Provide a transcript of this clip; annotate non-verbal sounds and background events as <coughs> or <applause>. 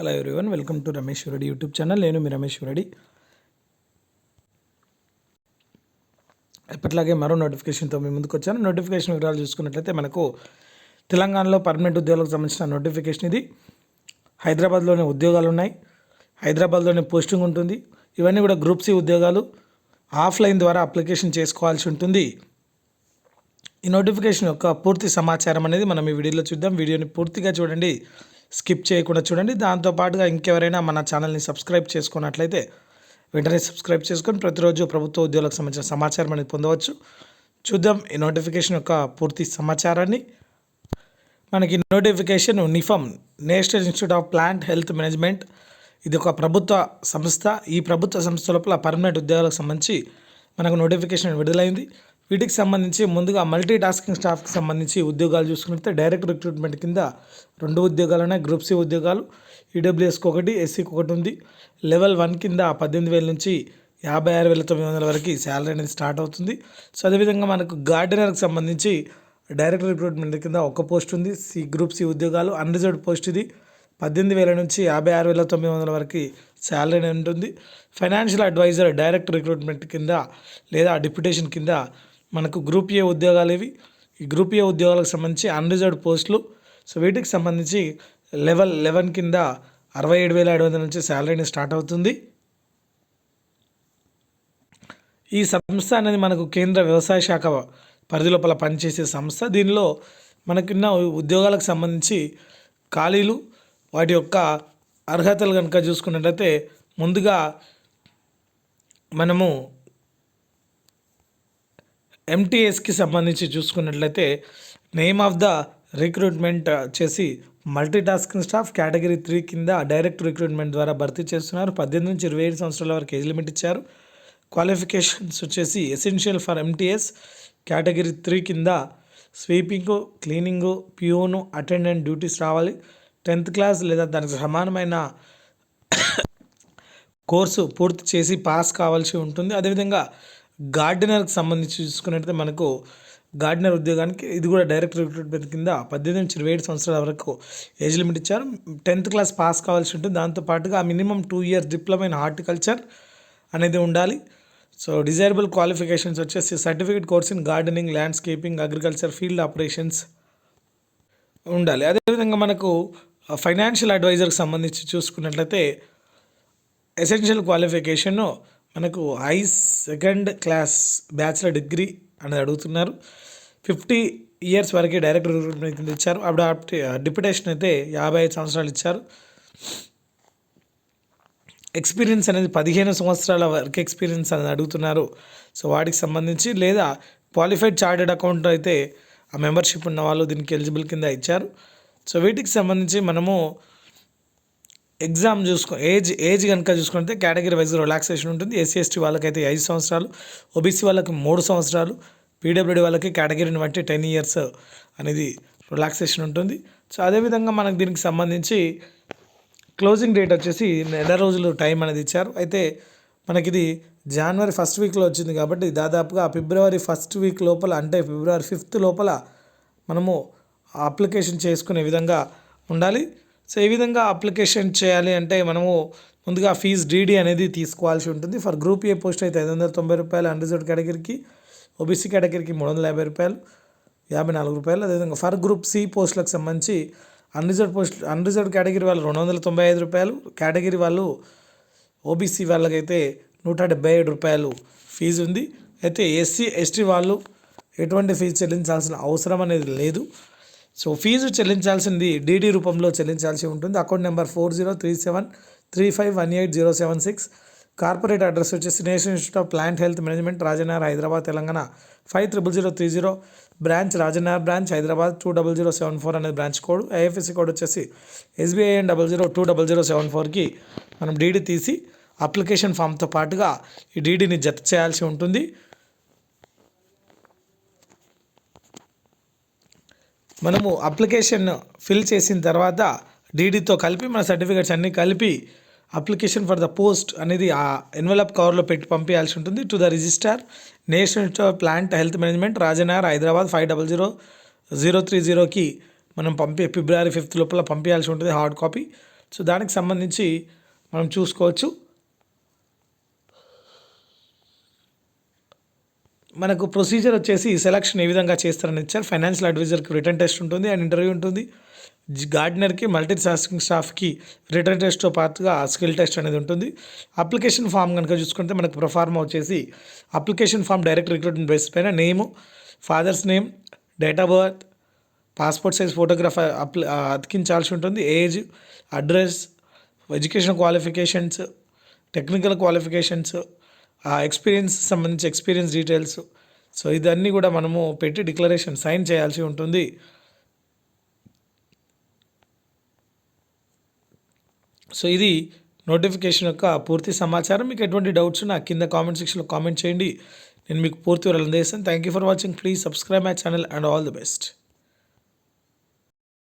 Hello everyone welcome to Ramesh Reddy YouTube channel నేను మీ రమేష్ రెడ్డి ఎప్పటిలాగే మరో నోటిఫికేషన్తో మీ ముందుకు వచ్చాను. నోటిఫికేషన్ వివరాలు చూసుకున్నట్లయితే మనకు తెలంగాణలో పర్మనెంట్ ఉద్యోగాలకు సంబంధించిన నోటిఫికేషన్ ఇది. హైదరాబాద్లోనే ఉద్యోగాలు ఉన్నాయి హైదరాబాద్లోనే పోస్టింగ్ ఉంటుంది. ఇవన్నీ కూడా గ్రూప్ సి ఉద్యోగాలు. ఆఫ్లైన్ ద్వారా అప్లికేషన్ చేసుకోవాల్సి ఉంటుంది. ఈ నోటిఫికేషన్ యొక్క పూర్తి సమాచారం అనేది మనం ఈ వీడియోలో చూద్దాం. వీడియోని పూర్తిగా చూడండి. స్కిప్ చేయకుండా చూడండి. దాంతోపాటుగా ఇంకెవరైనా మన ఛానల్ని సబ్స్క్రైబ్ చేసుకున్నట్లయితే వెంటనే సబ్స్క్రైబ్ చేసుకొని ప్రతిరోజు ప్రభుత్వ ఉద్యోగులకు సంబంధించిన సమాచారం అనేది పొందవచ్చు. చూద్దాం ఈ నోటిఫికేషన్ యొక్క పూర్తి సమాచారాన్ని. మనకి notification నిఫమ్ national institute of plant health management. ఇది ఒక ప్రభుత్వ సంస్థ. ఈ ప్రభుత్వ సంస్థ లోపల పర్మనెంట్ ఉద్యోగాలకు సంబంధించి మనకు నోటిఫికేషన్ విడుదలైంది. వీటికి సంబంధించి ముందుగా మల్టీ టాస్కింగ్ స్టాఫ్కి సంబంధించి ఉద్యోగాలు చూసుకుంటే డైరెక్ట్ రిక్రూట్మెంట్ కింద రెండు ఉద్యోగాలు ఉన్నాయి. గ్రూప్ సి ఉద్యోగాలు ఈడబ్ల్యూఎస్కి ఒకటి ఎస్సీకి ఒకటి ఉంది. లెవెల్ వన్ కింద పద్దెనిమిది వేల నుంచి యాభై ఆరు వేల తొమ్మిది వందల వరకు శాలరీ అనేది స్టార్ట్ అవుతుంది. సో అదేవిధంగా మనకు గార్డెనర్కి సంబంధించి డైరెక్ట్ రిక్రూట్మెంట్ కింద ఒక పోస్ట్ ఉంది. సి గ్రూప్ సి ఉద్యోగాలు అన్రిజర్వ్డ్ పోస్ట్ ఇది. పద్దెనిమిది వేల నుంచి యాభై ఆరు వేల తొమ్మిది వందల వరకు శాలరీ ఉంటుంది. ఫైనాన్షియల్ అడ్వైజర్ డైరెక్ట్ రిక్రూట్మెంట్ కింద లేదా డిప్యుటేషన్ కింద మనకు గ్రూప్ ఏ ఉద్యోగాలు ఇవి. ఈ గ్రూప్ ఏ ఉద్యోగాలకు సంబంధించి అన్రిజర్వ్డ్ పోస్టులు సో వీటికి సంబంధించి లెవెల్ లెవెన్ కింద అరవై ఏడు వేల ఏడు వందల నుంచి శాలరీని స్టార్ట్ అవుతుంది. ఈ సంస్థ అనేది మనకు కేంద్ర వ్యవసాయ శాఖ పరిధి లోపల పనిచేసే సంస్థ. దీనిలో మనకున్న ఉద్యోగాలకు సంబంధించి ఖాళీలు వాటి యొక్క అర్హతలు కనుక చూసుకున్నట్లయితే ముందుగా మనము ఎంటీఎస్కి సంబంధించి చూసుకున్నట్లయితే నేమ్ ఆఫ్ ద రిక్రూట్మెంట్ వచ్చేసి multi tasking staff category three కింద డైరెక్ట్ రిక్రూట్మెంట్ ద్వారా భర్తీ చేస్తున్నారు. పద్దెనిమిది నుంచి ఇరవై ఏడు సంవత్సరాల వరకు ఏజ్ లిమిట్ ఇచ్చారు. క్వాలిఫికేషన్స్ వచ్చేసి essential for MTS category three కింద sweeping cleaning peon attendant duties రావాలి. టెన్త్ క్లాస్ లేదా దానికి సమానమైన <coughs> కోర్సు పూర్తి చేసి పాస్ కావాల్సి ఉంటుంది. అదేవిధంగా గార్డెనర్కి సంబంధించి చూసుకున్నట్లయితే మనకు గార్డెనర్ ఉద్యోగానికి ఇది కూడా డైరెక్ట్ రిక్రూట్మెంట్ కింద పద్దెనిమిది నుంచి ఇరవై ఏడు సంవత్సరాల వరకు ఏజ్ లిమిట్ ఇచ్చారు. టెన్త్ క్లాస్ పాస్ కావాల్సి ఉంటుంది. దాంతోపాటుగా minimum two years diploma in horticulture అనేది ఉండాలి. సో డిజైరబుల్ క్వాలిఫికేషన్స్ వచ్చేసి certificate course in gardening landscaping agriculture field operations ఉండాలి. అదేవిధంగా మనకు ఫైనాన్షియల్ అడ్వైజర్కి సంబంధించి చూసుకున్నట్లయితే ఎసెన్షియల్ క్వాలిఫికేషన్ మనకు ఐ సెకండ్ క్లాస్ బ్యాచిలర్ డిగ్రీ అనేది అడుగుతున్నారు. ఫిఫ్టీ ఇయర్స్ వరకు డైరెక్ట్ రిక్రూట్మెంట్ కింద ఇచ్చారు. అప్పుడు డిప్యుటేషన్ అయితే యాభై ఐదు సంవత్సరాలు ఇచ్చారు. ఎక్స్పీరియన్స్ అనేది పదిహేను సంవత్సరాల వరకు ఎక్స్పీరియన్స్ అనేది అడుగుతున్నారు. సో వాటికి సంబంధించి లేదా క్వాలిఫైడ్ చార్టెడ్ అకౌంట్ అయితే ఆ మెంబర్షిప్ ఉన్న వాళ్ళు దీనికి ఎలిజిబుల్ కింద ఇచ్చారు. సో వీటికి సంబంధించి మనము ఎగ్జామ్ చూసుకో ఏజ్ ఏజ్ కనుక చూసుకుంటే కేటగిరీ వైజ్ రిలాక్సేషన్ ఉంటుంది. ఎస్సీ ఎస్టీ వాళ్ళకైతే ఐదు సంవత్సరాలు ఓబీసీ వాళ్ళకి మూడు సంవత్సరాలు పీడబ్ల్యూడీ వాళ్ళకి కేటగిరీని బట్టి టెన్ ఇయర్స్ అనేది రిలాక్సేషన్ ఉంటుంది. సో అదేవిధంగా మనకు దీనికి సంబంధించి క్లోజింగ్ డేట్ వచ్చేసి నెల రోజులు టైం అనేది ఇచ్చారు. అయితే మనకి ఇది జనవరి ఫస్ట్ వీక్లో వచ్చింది కాబట్టి దాదాపుగా ఫిబ్రవరి ఫస్ట్ వీక్ లోపల అంటే ఫిబ్రవరి ఫిఫ్త్ లోపల మనము అప్లికేషన్ చేసుకునే విధంగా ఉండాలి. సో ఏ విధంగా అప్లికేషన్ చేయాలి అంటే మనము ముందుగా ఫీజు డీడీ అనేది తీసుకోవాల్సి ఉంటుంది. ఫర్ గ్రూప్ ఏ పోస్ట్ అయితే ఐదు వందల తొంభై రూపాయలు అన్రిజర్వ్డ్ కేటగిరీకి ఓబీసీ కేటగిరీకి మూడు వందల యాభై రూపాయలు యాభై నాలుగు రూపాయలు. అదేవిధంగా ఫర్ గ్రూప్ సి పోస్టులకు సంబంధించి అన్రిజర్వ్ పోస్ట్ అన్రిజర్వ్డ్ కేటగిరీ వాళ్ళు రెండు వందల తొంభై ఐదు రూపాయలు కేటగిరీ వాళ్ళు ఓబీసీ వాళ్ళకైతే నూట డెబ్బై ఏడు రూపాయలు ఫీజు ఉంది. అయితే ఎస్సీ ఎస్టీ వాళ్ళు ఎటువంటి ఫీజు చెల్లించాల్సిన అవసరం అనేది లేదు. సో ఫీజు చెల్లించాల్సింది డీడీ రూపంలో చెల్లించాల్సి ఉంటుంది. Account number four zero three seven three five one eight zero seven six. Corporate address వచ్చేసి national institute of plant health management Rajanagar Hyderabad Telangana. Five triple zero three zero branch Rajanagar branch Hyderabad two double zero seven four అనేది branch code. IFSC code వచ్చేసి SBI double zero two double zero seven ఫోర్కి మనం DD తీసి application ఫామ్తో పాటుగా ఈ డీడీని జత చేయాల్సి ఉంటుంది. మనము అప్లికేషన్ ఫిల్ చేసిన తర్వాత డీడీతో కలిపి మన సర్టిఫికేట్స్ అన్నీ కలిపి అప్లికేషన్ ఫర్ ద పోస్ట్ అనేది ఆ ఎన్వలప్ కవర్లో పెట్టి పంపించాల్సి ఉంటుంది. To the registrar national plant health management Rajanagar Hyderabad five double zero zero three జీరోకి మనం పంపి ఫిబ్రవరి ఫిఫ్త్ లోపల పంపించాల్సి ఉంటుంది హార్డ్ కాపీ. సో దానికి సంబంధించి మనం చూసుకోవచ్చు. మనకు ప్రొసీజర్ వచ్చేసి సెలక్షన్ ఏ విధంగా చేస్తారని ఇచ్చారు. ఫైనాన్షియల్ అడ్వైజర్కి రిటర్న్ టెస్ట్ ఉంటుంది అండ్ ఇంటర్వ్యూ ఉంటుంది. జి- గార్డెనర్కి మల్టీ టాస్కింగ్ స్టాఫ్కి రిటర్న్ టెస్ట్తో పాటుగా స్కిల్ టెస్ట్ అనేది ఉంటుంది. అప్లికేషన్ ఫామ్ కనుక చూసుకుంటే మనకు ప్రొఫార్మ వచ్చేసి application form direct recruitment base పైన name father's name date of birth passport size photograph అప్లి అతికించాల్సి ఉంటుంది. Age address education qualifications technical qualifications ఆ ఎక్స్పీరియన్స్ సంబంధించి ఎక్స్పీరియన్స్ డీటెయిల్స్. సో ఇదన్నీ కూడా మనము పెట్టి డిక్లరేషన్ సైన్ చేయాల్సి ఉంటుంది. సో ఇది నోటిఫికేషన్ యొక్క పూర్తి సమాచారం. మీకు ఎటువంటి డౌట్స్ నా కింద కామెంట్ సెక్షన్లో కామెంట్ చేయండి. నేను మీకు పూర్తి వివరాలు అందిస్తాను. Thank you for watching please subscribe my channel and all the best